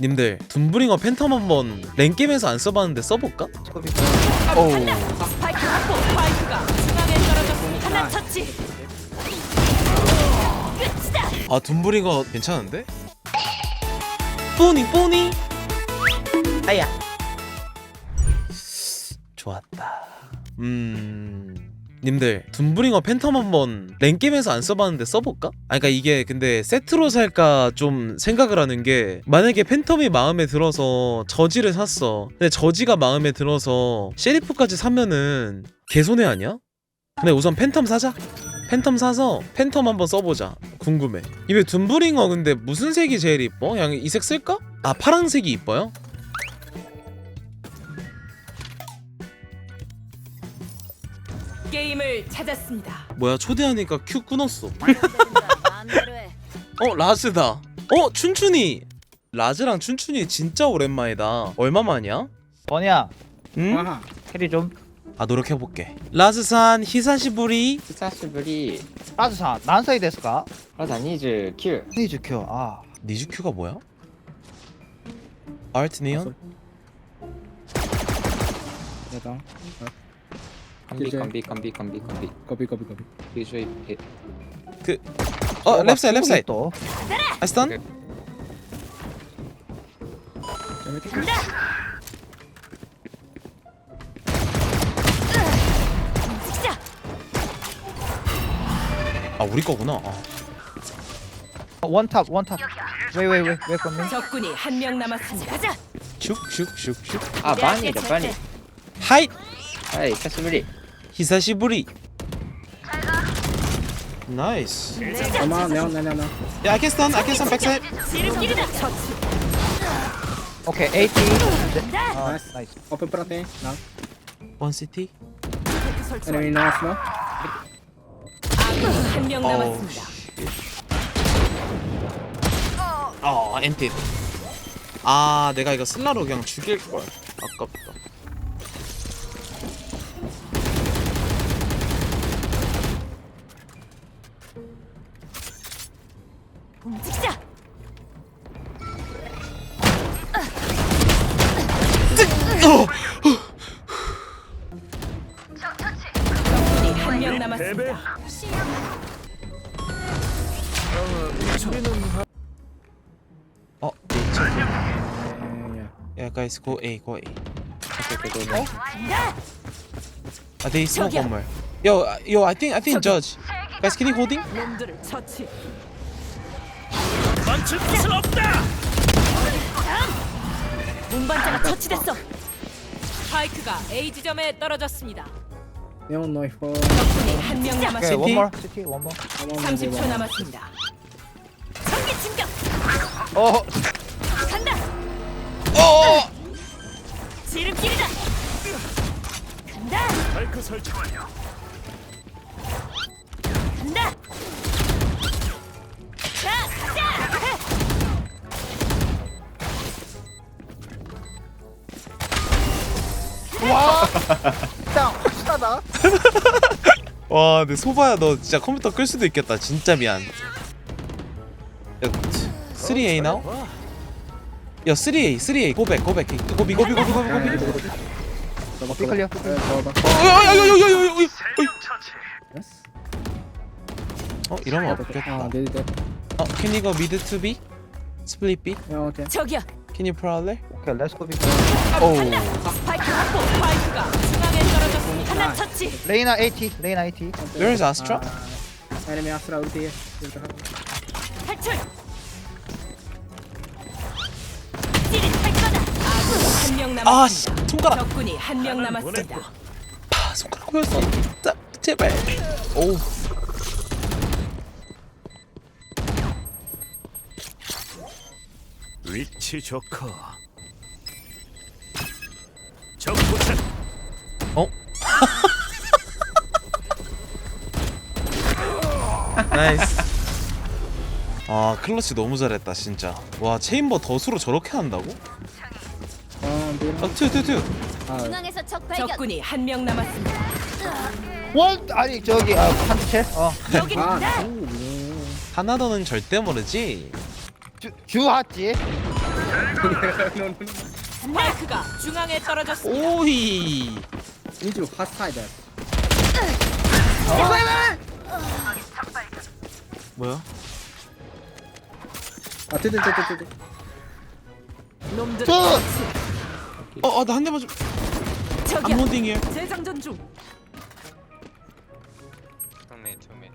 님들 둠브링어 팬텀 한번 랭게임에서 안 써봤는데 써볼까? 어우 스파이크 확보. 스파이크가 중앙에 떨어졌습니다. 하나 터치. 끝이다. 아 둠브링어 괜찮은데? 뽀니 뽀니 아야 좋았다 음... 님들 둠브링어 팬텀 한번 랭게임에서 안 써봤는데 써볼까? 아 그니까 이게 근데 세트로 살까 좀 생각을 하는 게 만약에 팬텀이 마음에 들어서 저지를 샀어 근데 저지가 마음에 들어서 셰리프까지 사면은 개손해 아니야? 근데 우선 팬텀 사자 팬텀 사서 팬텀 한번 써보자 궁금해 이게 둠브링어 근데 무슨 색이 제일 이뻐? 그냥 이 색 쓸까? 아 파란색이 이뻐요? 찾았습니다. 뭐야 초대하니까 큐 끊었어 어 라즈다 어 춘춘이 라즈랑 춘춘이 진짜 오랜만이다 얼마만이야? 번이야 응? 캐리 좀 아 노력해볼게 라즈산 히사시부리 스타시브리, 라즈사 난사이 데스까? 라다니즈, 큐. 니즈큐 아 니즈큐가 뭐야? 아르트니언? 내가. 컴비 이제- 컴비 컴비 컴비 컴비 거비 거비 거비 유저이 백 어, 랩 사이드, 랩 사이드. 또. 아이스 던. 움직이자. 아, 우리 거구나. 아. 원탑 원탑. 왜왜왜왜 컴미? 적군이 한 명 남았습니다. 가자. 슉슉슉슉. 아 바니다 바니 하이. 하이 카스브리 히사시부리. Nice. Come on, no, no, no, no. Yeah, I can stun. I can stun backside. Okay, 80. Oh, nice. 엔티. 아, 내가 이거 슬라로 그냥 죽일 걸. 아깝다. 한명 남았습니다. 어, yeah, guys, go A, go A. Okay, okay, go A. Are they smoke one more? Yo, uh, yo, I think, I think judge. Guys, can you holding? 놈들을 처치. 멈출 곳은 없다. 문반자가 처치됐어. 스파이크가 A 지점에 떨어졌습니다. 명 나이퍼. 한명 남았습니다. 30초 남았습니다. 전기 진격. 어. 간다. 어. 지름길이다. 간다. 발크 설치 완료. 간다. 진짜 와, 근데 소바야 너 진짜 컴퓨터 끌 수도 있겠다. 진짜 미안. 야, 3A 나오? 야, 3A, 3A, 고백, 고백, 고비, 고비, 고비, 고비, 고비. 어, 이러면 없겠다. 어, 캔 이거 미드 투비? 스플릿 B? 저기요. Can you prowl there? 오케이 렛츠고 빅 스파이크 확보. 스파이크가 중앙에 떨어졌습니다. Oh. 하나 처치. 레이나 80 레이나 80 Where is Astra? 아, enemy Astra over here. 탈출. 찌릿할 거다. 아군 한명 남았습니다. 아 씨, 손가락. 적군이 한 명 남았습니다. 파 손가락 보였어. 자, 제발. 오. 위치 좋고. 적포탄. 어? 나이스. 아 클러치 너무 잘했다 진짜. 와 체인버 덫으로 저렇게 한다고? 아 튀어 튀어 튀어. 중앙에서 적 발견. 적군이 한 명 남았습니다. 원 아니 저기 아 한채 어 여기는 아, 하나더는 절대 모르지. 주, 주하지 스파이크가 중앙에 떨어졌습니다. 오이 Need to side that. 뭐야? 아, 뜨뜨, 뜨뜨, 뜨뜨. 놈들 어나 한대 맞좀 저기야. 암호딩이야 재장전 중. 투맨 투맨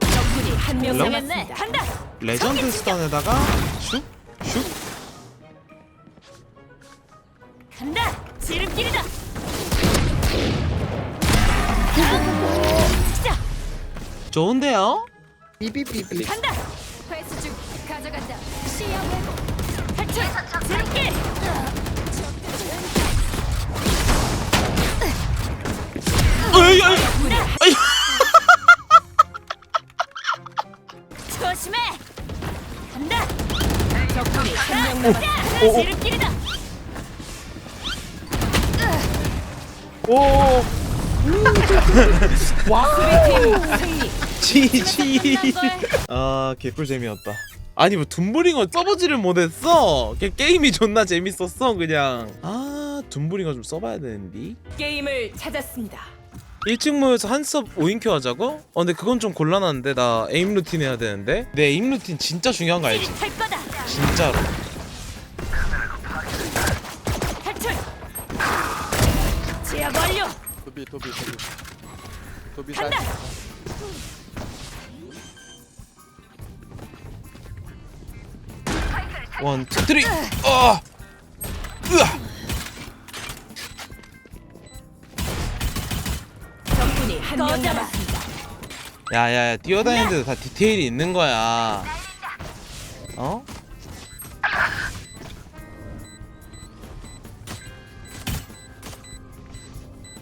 적군이 한 명 몰라? 남았습니다. 간다. 레전드 스턴에다가 슉? 슉? 지름길이다. 시작. 좋은데요? 삐삐삐삐 간다. 회수 중 가져간다. 시야 왜곡. 탈출. 지름길. 지지 아 개꿀 재미였다 아니 뭐 둠브링어 써보지를 못했어 그냥 게임이 존나 재밌었어 그냥 아 둠브링어 좀 써봐야 되는데 게임을 찾았습니다. 1층 모여서 한 수업 5인큐 하자고? 어 근데 그건 좀 곤란한데 나 에임 루틴 해야 되는데 내 에임 루틴 진짜 중요한 거 알지? 진짜로 탈출. 제압 완료. 도비 도비 도비 도비 간다. 원, 투, 쓰리 어! 으아! 적군이 한 명 남았습니다. 야야야 뛰어다니는데도 다 디테일이 있는 거야 어?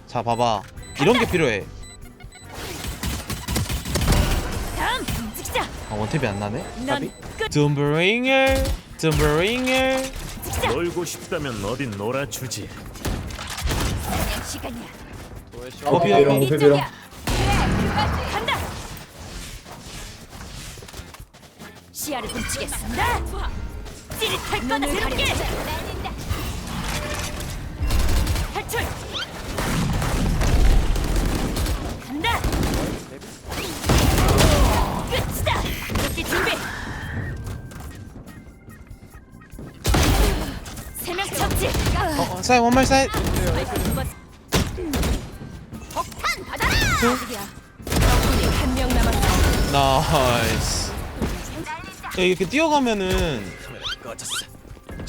자 봐봐 이런 게 필요해 다음. 아 원탭이 안 나네? 넌 끝. 둠브링어 움직이자. 놀고 싶다면 어딘 놀아주지 시간이야. 어 비어 이쪽이야. 간다. 시야를 훔치겠습니다. 찌릿할 거다. 지름길. 탈출. 적군이 한명 남았다. 나이스 야 이렇게 뛰어가면은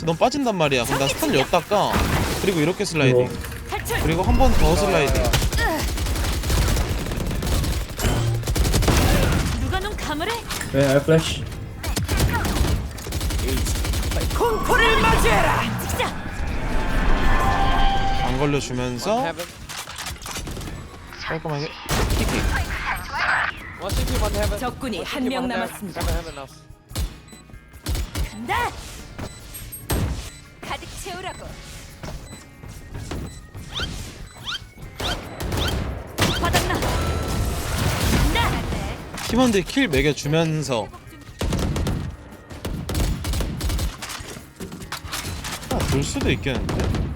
너무 빠진단 말이야 그럼 나 스턴 엿다가 그리고 이렇게 슬라이딩. 그리고 한 번 더 슬라이딩 누가? Yeah, I flash. 공포를 맞이해라. 안 걸려주면서 깔끔하게 CP 헤븐 적군이 한명 남았습니다. 간다. 가득 채우라고. 바닥나. 간다. 팀원들 킬 매겨주면서 아, 볼 수도 있겠는데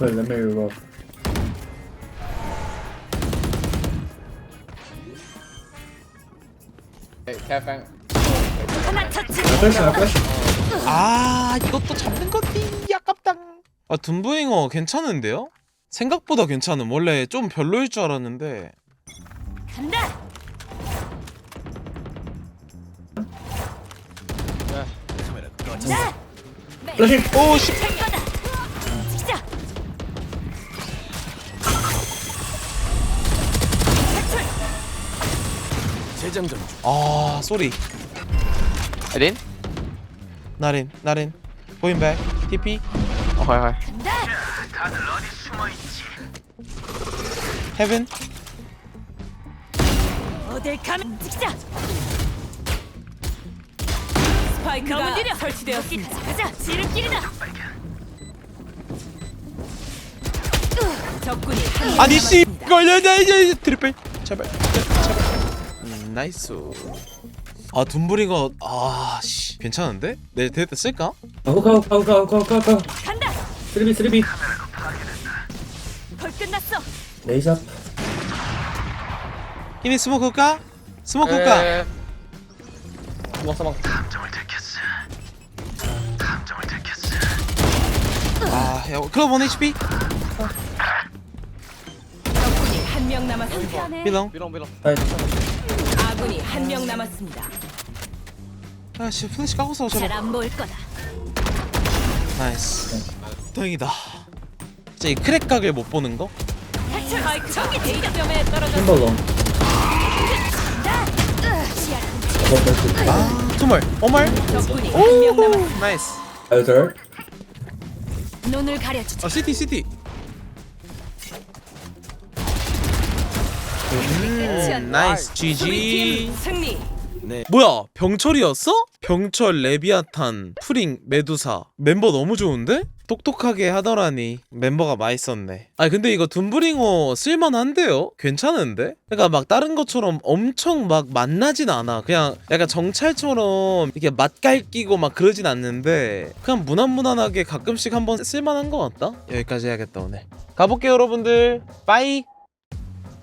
Well, let me revolve. 캐팡 하나 터치. I flash, I flash. 아 이것도 잡는 건데 아깝다 아 둠브잉어 괜찮은데요? 생각보다 괜찮음 원래 좀 별로일 줄 알았는데 간다. 간다. Flashing. 오 씨. 할 거다. 재장전 중 아 쏘리. 에딘 나린 나린. 보인백 TP. 어하이 하이 간다. 헤븐 어딜 가면 찍자. 스파이크가 설치되었습니다. 가자. 지름길이다. 적군이 한 명 아니 씨 남았습니다. 걸려다 이제 트리플. 제발 나이스 아 둠브링어 아씨 씨 괜찮은데? 내일 대회 때 쓸까? 아, 호카, 호카, 호카, 호카, 호카, 호카. 간다. 쓰리비, 쓰리비. 걸 끝났어. 레이잡. 힘이 스모크 까? 스모크 까? 에, 스모크 스모크 아, 야, 클럽 원 HP? 적군이 한 명 남았습니다. 비롱 비롱 사이드. 아군이 한 명 남았습니다. 아, 씨, 플래시 까고 싸워, 저거. 잘안 보일 거다. 나이스. 다행이다. 진짜 이 크랙 각을 못 보는 거? 탈출. 저기 대점에 떨어졌어. 햄버거. 아, 투멀, 어멀. 적군이 한 명 남았습니다. 나이스. 알들. 눈을 가려주지. 아, 시티, 시티. 음, 나이스. GG. 승리. 네. 뭐야 병철이었어? 병철 레비아탄 프링 메두사 멤버 너무 좋은데? 똑똑하게 하더라니 멤버가 맛있었네 아니 근데 이거 둠브링어 쓸만한데요? 괜찮은데? 그러니까 막 다른 것처럼 엄청 막 맛나진 않아 그냥 약간 정찰처럼 이렇게 맛깔 끼고 막 그러진 않는데 그냥 무난무난하게 가끔씩 한번 쓸만한 것 같다? 여기까지 해야겠다 오늘 가볼게요 여러분들 빠이